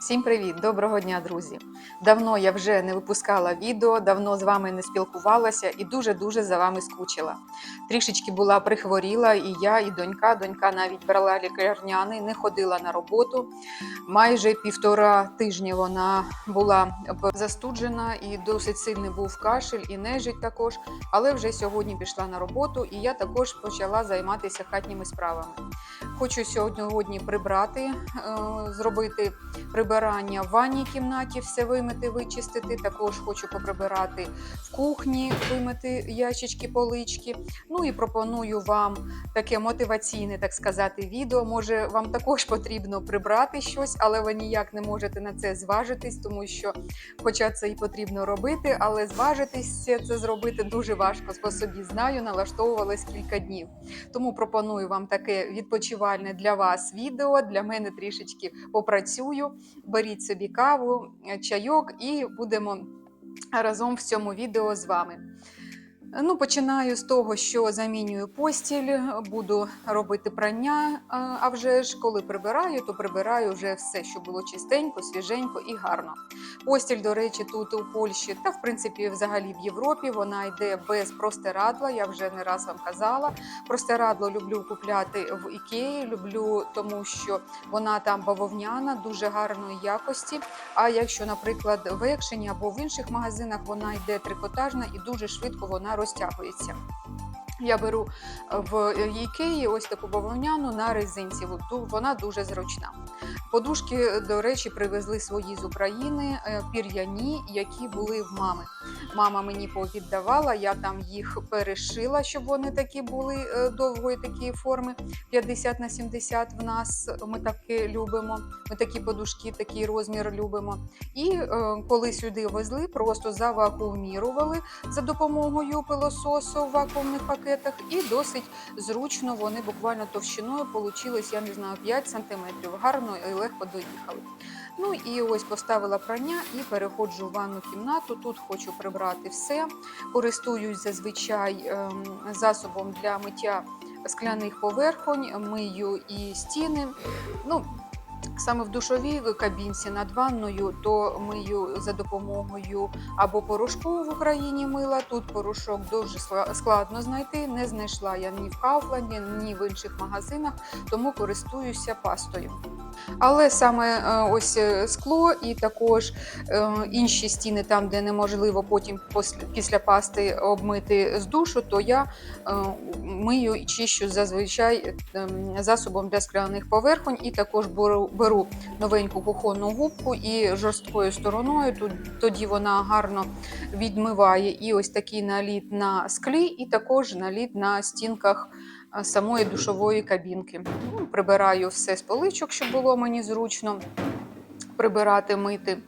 Всім привіт! Доброго дня, друзі! Давно я вже не випускала відео, давно з вами не спілкувалася і дуже-дуже за вами скучила. Трішечки була прихворіла, і я, і донька. Донька навіть брала лікарняний, не ходила на роботу. Майже півтора тижні вона була застуджена і досить сильний був кашель і нежить також. Але вже сьогодні пішла на роботу, і я також почала займатися хатніми справами. Хочу сьогодні прибрати, е, зробити прибирання в ванній кімнаті, все вимити, вичистити. Також хочу поприбирати в кухні, вимити ящички, полички. Ну і пропоную вам таке мотиваційне, так сказати, відео. Може, вам також потрібно прибрати щось, але ви ніяк не можете на це зважитись, тому що, хоча це і потрібно робити, але зважитись це зробити дуже важко. По собі знаю, налаштовувалась кілька днів. Тому пропоную вам таке відпочивальне для вас відео. Для мене трішечки попрацюю. Беріть собі каву, е, чайок, і будемо разом в цьому відео з вами. Ну, Починаю з того, що замінюю постіль, буду робити прання. А вже ж, коли прибираю, то прибираю вже все, що було чистенько, свіженько і гарно. Постіль, до речі, тут у Польщі, та в принципі, взагалі в Європі, вона йде без простирадла. Я вже не раз вам казала. Простирадло люблю купляти в Ікеї. Люблю, тому що вона там бавовняна, дуже гарної якості. А якщо, наприклад, в екшені або в інших магазинах вона йде трикотажна і дуже швидко вона розтягується. Я беру в Ікеї ось таку бавовняну на резинці. Вона дуже зручна. Подушки, до речі, привезли свої з України е, пір'яні, які були в мами. Мама мені повіддавала, я там їх перешила, щоб вони такі були е, довгої такі форми. 50 на 70 в нас ми таке любимо. Ми такі подушки, такий розмір любимо. І е, коли сюди везли, просто завакуумірували за допомогою пилососу вакуумних пакетах, і досить зручно вони буквально товщиною получились, я не знаю, 5 см. Гарно і легко доїхали. Ну і ось поставила прання і переходжу в ванну кімнату. Тут хочу прибрати все. Користуюсь зазвичай ем, засобом для миття скляних поверхонь, мию і стіни. Ну, Саме в душовій кабінці над ванною, то мию за допомогою або порошку в Україні мила. Тут порошок дуже складно знайти. Не знайшла я ні в Кауфланді, ні в інших магазинах, тому користуюся пастою. Але саме е, ось е, скло і також е, інші стіни, там, де неможливо потім після пасти обмити з душу, то я мию і чищу зазвичай ем, засобом для скляних поверхонь, і також беру, беру новеньку кухонну губку і жорсткою стороною. Тоді вона гарно відмиває і ось такий наліт на склі, і також наліт на стінках самої душової кабінки. Ну, прибираю все з поличок, щоб було мені зручно прибирати, мити.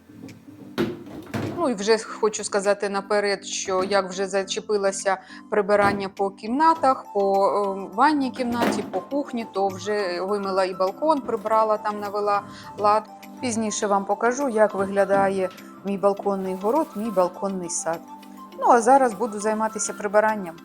Ну і вже хочу сказати наперед, що як вже зачепилося прибирання по кімнатах, по е, ванній кімнаті, по кухні, то вже вимила і балкон, прибрала там, навела лад. Пізніше вам покажу, як виглядає мій балконний город, мій балконний сад. Ну а зараз буду займатися прибиранням.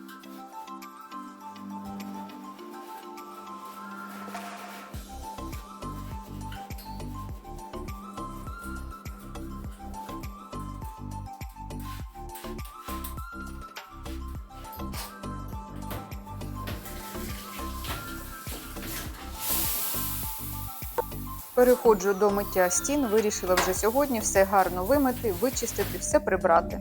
Переходжу до миття стін, вирішила вже сьогодні все гарно вимити, вичистити, все прибрати.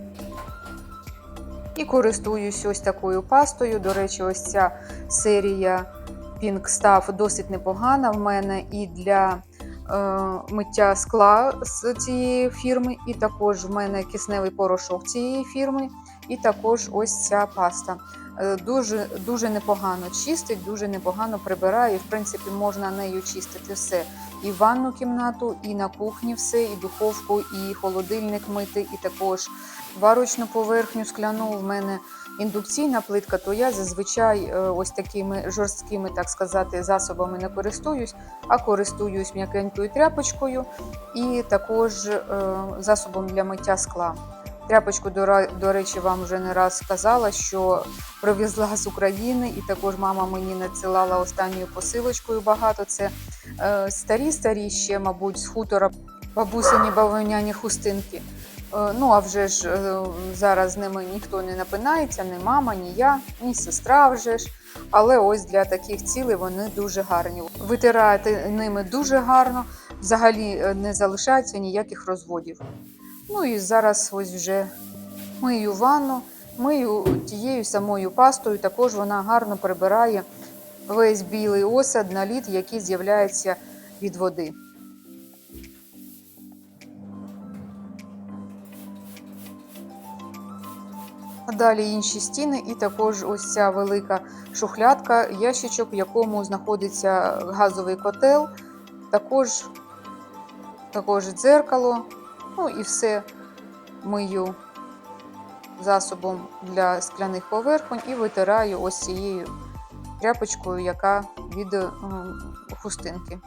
І користуюсь ось такою пастою. До речі, ось ця серія Pink Stuff досить непогана в мене і для е, миття скла з цієї фірми, і також в мене кисневий порошок цієї фірми, і також ось ця паста. Е, дуже дуже непогано чистить, дуже непогано прибирає. І, в принципі, можна нею чистити все. І ванну кімнату, і на кухні все, і духовку, і холодильник мити, і також варочну поверхню скляну. В мене індукційна плитка, то я зазвичай е, ось такими жорсткими, так сказати, засобами не користуюсь, а користуюсь м'якенькою тряпочкою і також е, засобом для миття скла. Тряпочку, до речі, вам вже не раз сказала, що привезла з України, і також мама мені надсилала останньою посилочкою багато. Це старі-старі ще, мабуть, з хутора бабусині бавовняні хустинки. Е, Ну, а вже ж е, зараз з ними ніхто не напинається, ні мама, ні я, ні сестра вже ж. Але ось для таких цілей вони дуже гарні. Витирати ними дуже гарно, взагалі е, не залишається ніяких розводів. Ну і зараз ось вже мию ванну, мию тією самою пастою. Також вона гарно прибирає весь білий осад, наліт, який з'являється від води. Далі інші стіни, і також ось ця велика шухлядка, ящичок, в якому знаходиться газовий котел, також, також дзеркало, ну і все мию засобом для скляних поверхонь і витираю ось цією тряпочкою, яка від хустинки.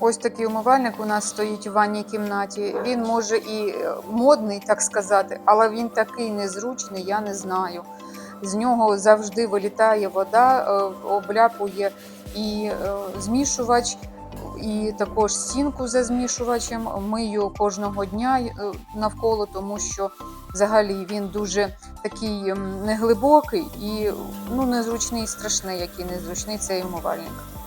Ось такий умивальник у нас стоїть у ванній кімнаті. Він може і е, модний, так сказати, але він такий незручний, я не знаю. З нього завжди вилітає вода, е, обляпує і е, змішувач, і також стінку за змішувачем. Мию кожного дня навколо, тому що взагалі він дуже такий неглибокий і ну, незручний, страшний, який незручний цей умивальник.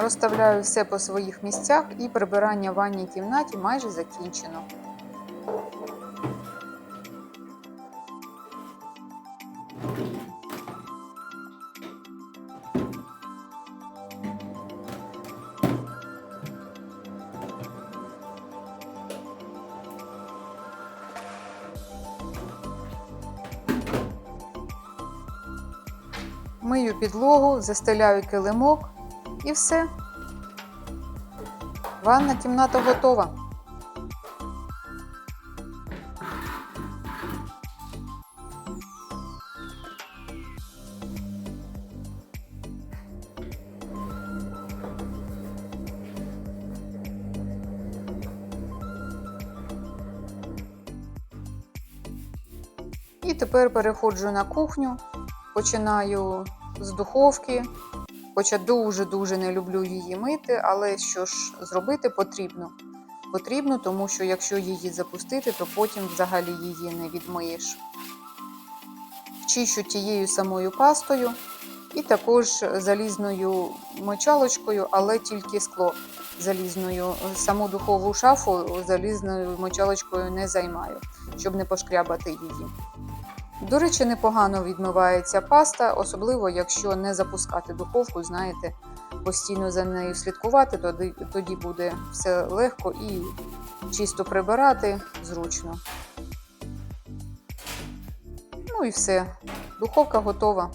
Розставляю все по своїх місцях і прибирання в ванній кімнаті майже закінчено. Мию підлогу, застеляю килимок і все. Ванна кімната готова. І тепер переходжу на кухню, починаю з духовки, Хоча дуже-дуже не люблю її мити, але що ж зробити потрібно. Потрібно, тому що якщо її запустити, то потім взагалі її не відмиєш. Чищу тією самою пастою і також залізною мочалочкою, але тільки скло залізною. Саму духову шафу залізною мочалочкою не займаю, щоб не пошкрябати її. До речі, непогано відмивається паста, особливо якщо не запускати духовку, знаєте, постійно за нею слідкувати, тоді, тоді буде все легко і чисто прибирати зручно. Ну і все. Духовка готова.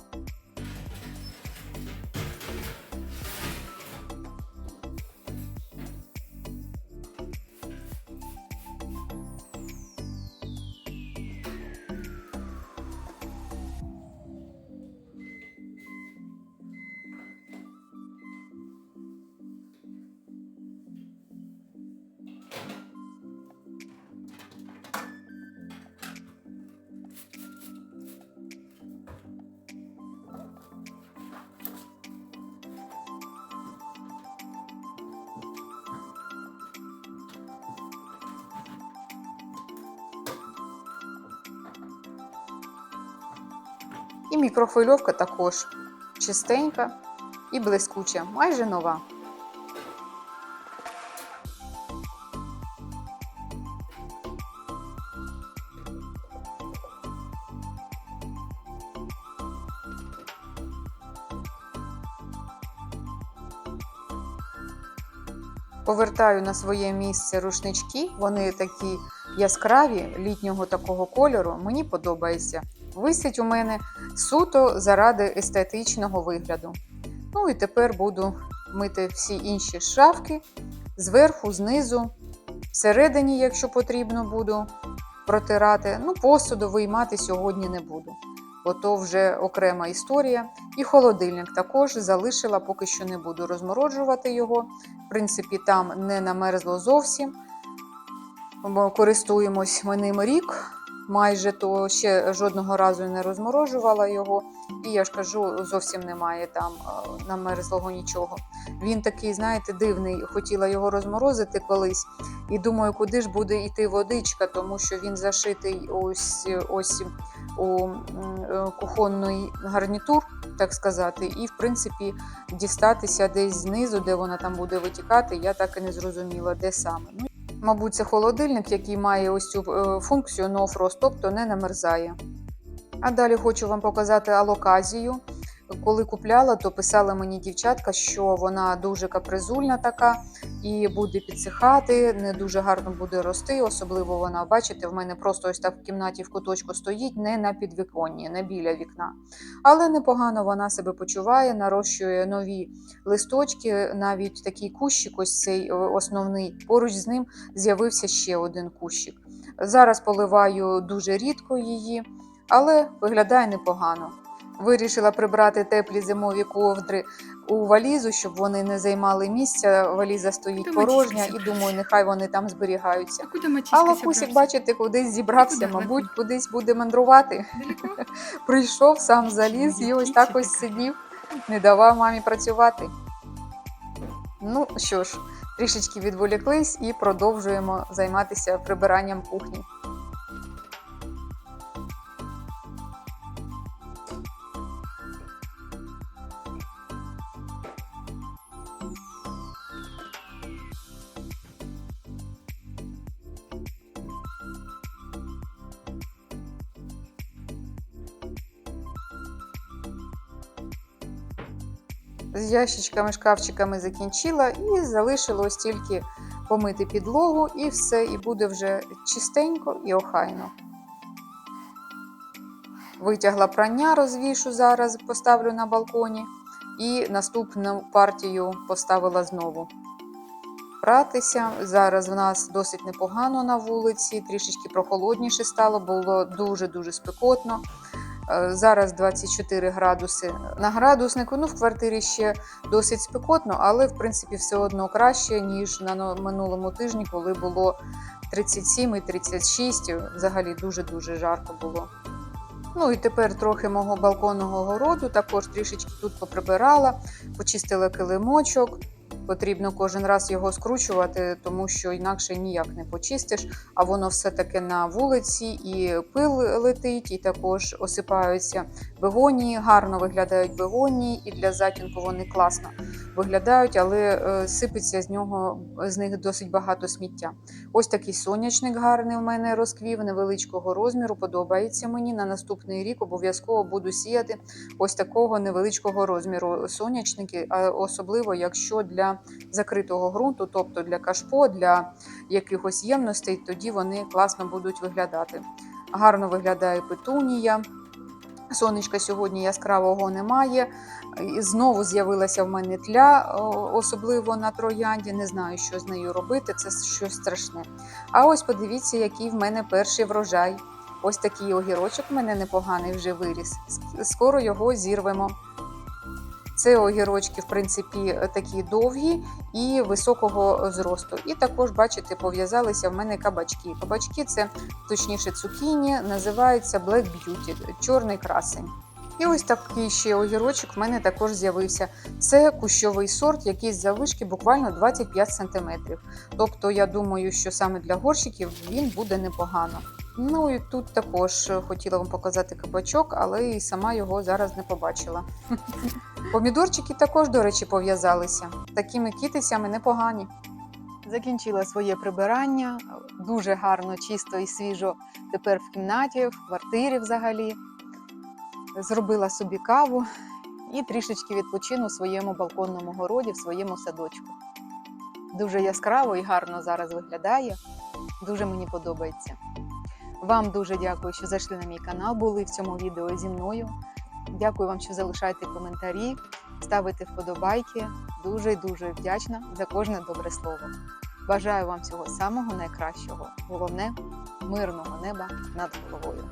І мікрохвильовка також чистенька і блискуча, майже нова. Повертаю на своє місце рушнички. Вони такі яскраві, літнього такого кольору. Мені подобається. Висять у мене суто заради естетичного вигляду. Ну і тепер буду мити всі інші шафки зверху, знизу, всередині, якщо потрібно, буду протирати. Ну, посуду виймати сьогодні не буду, бо то вже окрема історія. І холодильник також залишила, поки що не буду розмороджувати його. В принципі, там не намерзло зовсім. Користуємось ми ним рік. Майже то ще жодного разу не розморожувала його, і я ж кажу, зовсім немає там е, намерзлого нічого. Він такий, знаєте, дивний. Хотіла його розморозити колись, і думаю, куди ж буде йти водичка, тому що він зашитий ось ось у е, кухонний гарнітур, так сказати, і в принципі дістатися десь знизу, де вона там буде витікати, я так і не зрозуміла, де саме. Мабуть, це холодильник, який має ось цю е, функцію no frost, тобто не намерзає. А далі хочу вам показати алоказію. Коли купляла, то писали мені дівчатка, що вона дуже капризульна така і буде підсихати, не дуже гарно буде рости. Особливо вона, бачите, в мене просто ось так в кімнаті в куточку стоїть, не на підвіконні, не біля вікна. Але непогано вона себе почуває, нарощує нові листочки, навіть такий кущик, ось цей е, основний. Поруч з ним з'явився ще один кущик. Зараз поливаю дуже рідко її, але виглядає непогано. Вирішила прибрати теплі зимові ковдри у валізу, щоб вони не займали місця. Валіза стоїть Та порожня, і думаю, нехай вони там зберігаються. А лакусик, бачите, кудись зібрався, Куди? мабуть, кудись буде мандрувати. Далеко? Прийшов, сам заліз і ось так ось сидів, не давав мамі працювати. Ну що ж, трішечки відволіклись і продовжуємо займатися прибиранням кухні. Ящичками, шкафчиками закінчила і залишилось тільки помити підлогу, і все, і буде вже чистенько і охайно. Витягла прання, розвішу зараз, поставлю на балконі, і наступну партію поставила знову. Пратися. Зараз в нас досить непогано на вулиці, трішечки прохолодніше стало, було дуже-дуже спекотно. Е, Зараз 24 градуси на градуснику. Ну, в квартирі ще досить спекотно, але в принципі все одно краще, ніж на минулому тижні, коли було 37 і 36. Взагалі дуже-дуже жарко було. Ну і тепер трохи мого балконного городу, також трішечки тут поприбирала, почистила килимочок. Потрібно кожен раз його скручувати, тому що інакше ніяк не почистиш. А воно все таки на вулиці, і пил летить, і також осипаються бегонії. Гарно виглядають бегонії, і для затінку вони класно виглядають, але е, сипеться з нього з них досить багато сміття. Ось такий сонячник гарний в мене розквів, невеличкого розміру. Подобається мені. На наступний рік обов'язково буду сіяти ось такого невеличкого розміру сонячники, особливо якщо для закритого ґрунту, тобто для кашпо, для якихось ємностей, тоді вони класно будуть виглядати. Гарно виглядає петунія. Сонечка сьогодні яскравого немає. І Знову з'явилася в мене тля, особливо на троянді. Не знаю, що з нею робити, це щось страшне. А ось подивіться, який в мене перший врожай. Ось такий огірочок в мене непоганий вже виріс. Скоро його зірвемо. Це огірочки, в принципі, такі довгі і високого зросту. І також, бачите, пов'язалися в мене кабачки. Кабачки це точніше цукіні, називаються Black Beauty, чорний красень. І ось такий ще огірочок в мене також з'явився. Це кущовий сорт, який з завишки буквально 25 см. Тобто, я думаю, що саме для горщиків він буде непогано. Ну і тут також хотіла вам показати кабачок, але і сама його зараз не побачила. Помідорчики також, до речі, пов'язалися. Такими кітицями непогані. Закінчила своє прибирання. Дуже гарно, чисто і свіжо тепер в кімнаті, в квартирі взагалі. Зробила собі каву і трішечки відпочину в своєму балконному городі, в своєму садочку. Дуже яскраво і гарно зараз виглядає. Дуже мені подобається. Вам дуже дякую, що зайшли на мій канал, були в цьому відео зі мною. Дякую вам, що залишаєте коментарі, ставите вподобайки. Дуже і дуже вдячна за кожне добре слово. Бажаю вам всього самого найкращого. Головне мирного неба над головою.